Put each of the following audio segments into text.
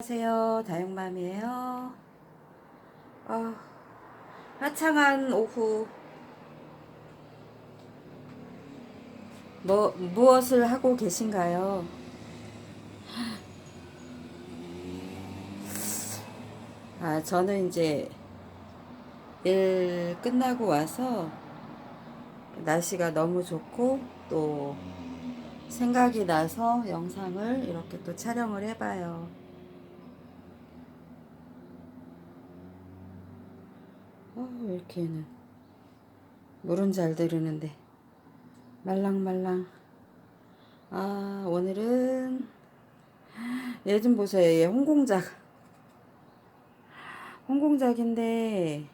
안녕하세요. 다육맘이에요. 아, 화창한 오후. 뭐, 무엇을 하고 계신가요? 아, 저는 이제 일 끝나고 와서 날씨가 너무 좋고 또 생각이 나서 영상을 이렇게 또 촬영을 해봐요. 어, 왜 이렇게는 물은 잘 들으는데 말랑말랑. 아, 오늘은 얘 좀 보세요. 얘 홍공작. 홍공작인데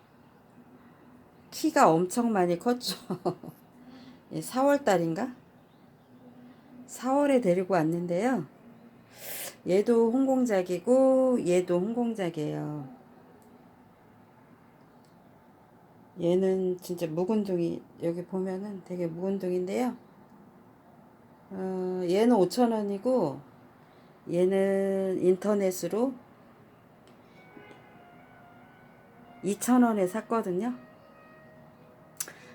키가 엄청 많이 컸죠. 4월 달인가? 4월에 데리고 왔는데요. 얘도 홍공작이고 얘도 홍공작이에요. 얘는 진짜 묵은둥이 여기 보면은 되게 묵은둥인데요. 어, 얘는 5,000원이고 얘는 인터넷으로 2,000원에 샀거든요.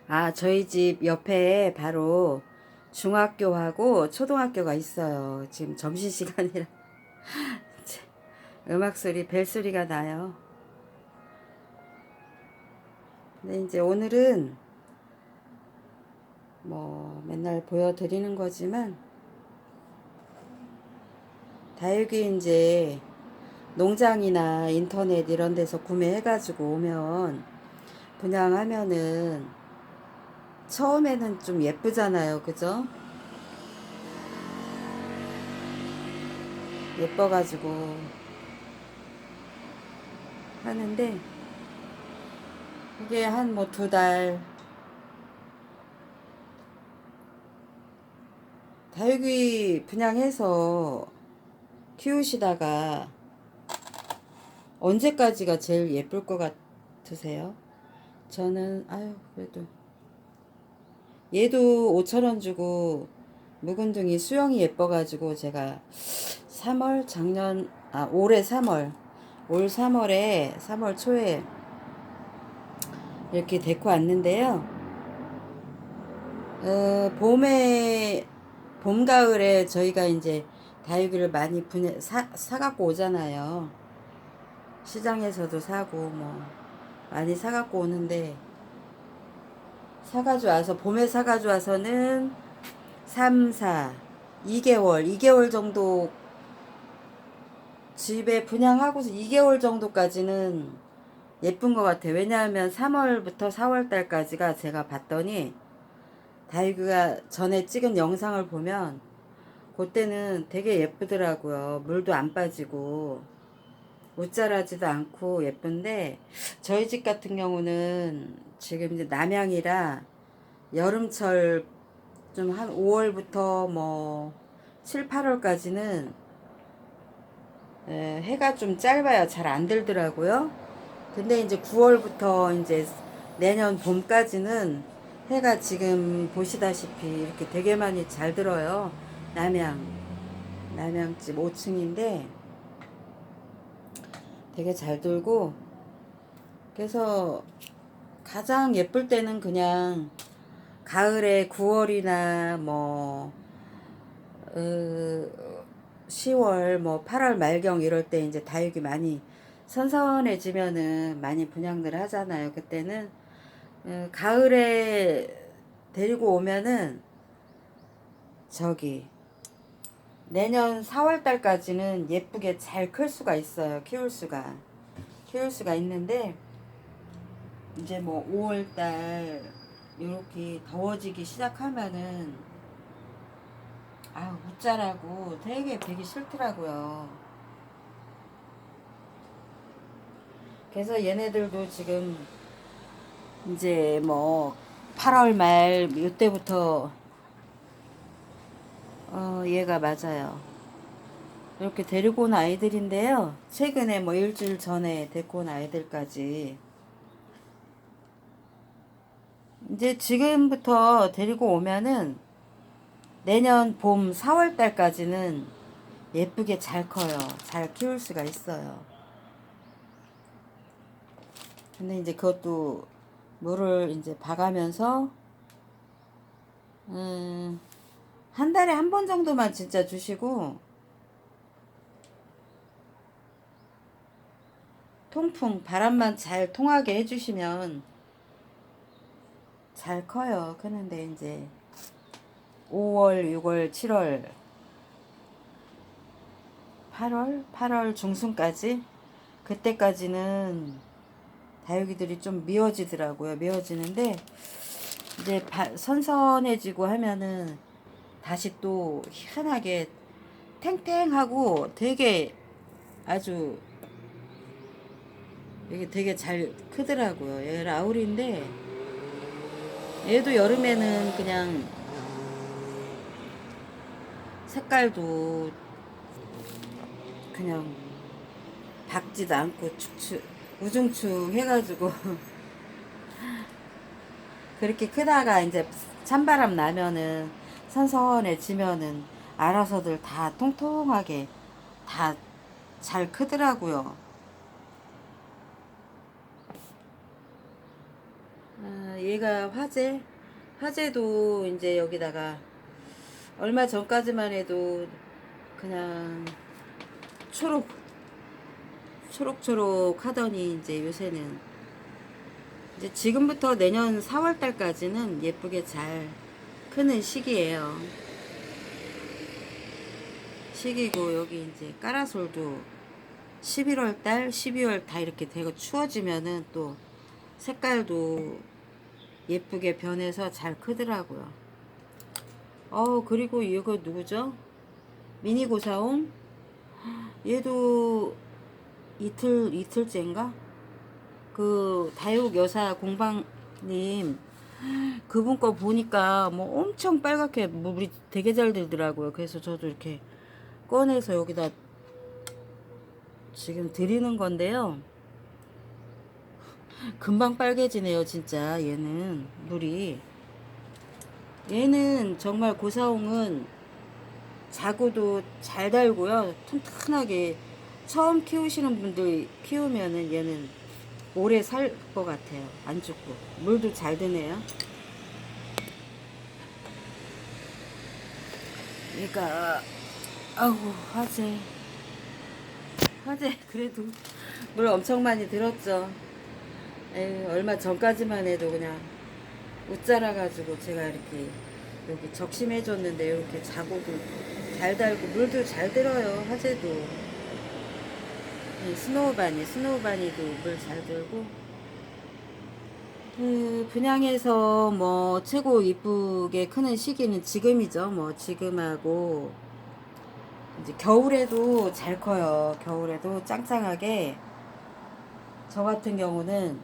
아, 저희 집 옆에 바로 중학교하고 초등학교가 있어요. 지금 점심시간이라 음악 소리, 벨 소리가 나요. 근데 이제 오늘은 뭐 맨날 보여드리는 거지만 다육이 이제 농장이나 인터넷 이런 데서 구매해가지고 오면 분양하면은 처음에는 좀 예쁘잖아요. 그죠? 예뻐가지고 하는데 이게 한 뭐 두 달. 다육이 분양해서 키우시다가 언제까지가 제일 예쁠 것 같으세요? 저는 아유 그래도. 얘도 5천원 주고 묵은둥이 수영이 예뻐가지고 제가 3월 작년 아 올해 3월. 올 3월에 3월 초에 이렇게 데리고 왔는데요. 어, 봄에 봄 가을에 저희가 이제 다육이를 많이 분해 사 사갖고 오잖아요. 시장에서도 사고 뭐 많이 사갖고 오는데 사가지고 와서 봄에 사가지고 와서는 3, 4, 2개월, 2개월 정도 집에 분양하고서 2개월 정도까지는 예쁜 것 같아요. 왜냐하면 3월부터 4월 달까지가 제가 봤더니 다육이가 전에 찍은 영상을 보면 그때는 되게 예쁘더라고요. 물도 안 빠지고 옷자라지도 않고 예쁜데 저희 집 같은 경우는 지금 이제 남양이라 여름철 좀 한 5월부터 뭐 7, 8월까지는 해가 좀 짧아요. 잘 안 들더라고요. 근데 이제 9월부터 이제 내년 봄까지는 해가 지금 보시다시피 이렇게 되게 많이 잘 들어요. 남양. 남양집 5층인데 되게 잘 들고 그래서 가장 예쁠 때는 그냥 가을에 9월이나 뭐 어, 10월 뭐 8월 말경 이럴 때 이제 다육이 많이 선선해지면은 많이 분양들 하잖아요. 그때는 어, 가을에 데리고 오면은 저기 내년 4월 달까지는 예쁘게 잘 클 수가 있어요. 키울 수가. 키울 수가 있는데 이제 뭐 5월 달 이렇게 더워지기 시작하면은 아우 못 자라고 되게 되기 싫더라고요. 그래서 얘네들도 지금 이제 뭐 8월 말 이때부터 어 얘가 맞아요. 이렇게 데리고 온 아이들인데요. 최근에 뭐 일주일 전에 데리고 온 아이들까지 이제 지금부터 데리고 오면은 내년 봄 4월 달까지는 예쁘게 잘 커요. 잘 키울 수가 있어요. 근데 이제 그것도 물을 이제 봐가면서 음, 한 달에 한 번 정도만 진짜 주시고 통풍 바람만 잘 통하게 해주시면 잘 커요. 그런데 이제 5월, 6월, 7월, 8월, 8월 중순까지 그때까지는 다육이들이 좀 미워지더라고요. 미워지는데 이제 바- 선선해지고 하면은 다시 또 희한하게 탱탱하고 되게 아주 이게 되게 잘 크더라고요. 얘 라울인데 얘도 여름에는 그냥 색깔도 그냥 박지도 않고 축축 우중충 해가지고 그렇게 크다가 이제 찬바람 나면은 선선해지면은 알아서들 다 통통하게 다 잘 크더라고요. 아, 얘가 화재 화재도 이제 여기다가 얼마 전까지만 해도 그냥 초록 초록초록 하더니 이제 요새는 이제 지금부터 내년 4월 달까지는 예쁘게 잘 크는 시기예요. 시기고 여기 이제 까라솔도 11월 달, 12월 다 이렇게 되고 추워지면은 또 색깔도 예쁘게 변해서 잘 크더라고요. 어 그리고 이거 누구죠? 미니 고사옹 얘도 이틀 이틀째인가 그 다육 여사 공방님 그분 거 보니까 뭐 엄청 빨갛게 물이 되게 잘 들더라고요. 그래서 저도 이렇게 꺼내서 여기다 지금 드리는 건데요. 금방 빨개지네요, 진짜 얘는 물이. 얘는 정말 고사홍은 자구도 잘 달고요. 튼튼하게 처음 키우시는 분들 키우면은 얘는 오래 살 것 같아요. 안 죽고 물도 잘 드네요. 그러니까 아우 화재 화재 그래도 물 엄청 많이 들었죠. 에이, 얼마 전까지만 해도 그냥 웃자라 가지고 제가 이렇게 여기 적심해 줬는데 이렇게 자고도 잘 달고 물도 잘 들어요 화재도 이 스노우바니 스노우바니도 물 잘 들고. 그 분양해서 뭐 최고 이쁘게 크는 시기는 지금이죠. 뭐 지금하고 이제 겨울에도 잘 커요. 겨울에도 짱짱하게. 저 같은 경우는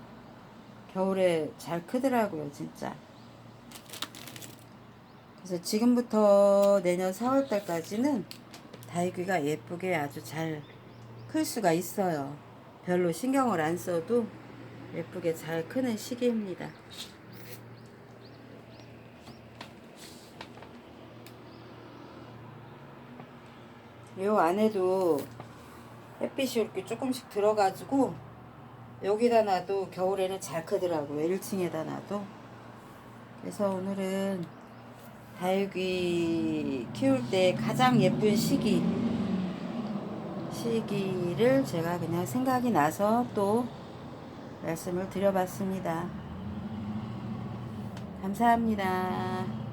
겨울에 잘 크더라고요, 진짜. 그래서 지금부터 내년 4월 달까지는 다육이가 예쁘게 아주 잘 클 수가 있어요. 별로 신경을 안 써도 예쁘게 잘 크는 시기입니다. 요 안에도 햇빛이 이렇게 조금씩 들어가지고 여기다 놔도 겨울에는 잘 크더라고요. 1층에다 놔도. 그래서 오늘은 다육이 키울 때 가장 예쁜 시기 시기를 제가 그냥 생각이 나서 또 말씀을 드려봤습니다. 감사합니다.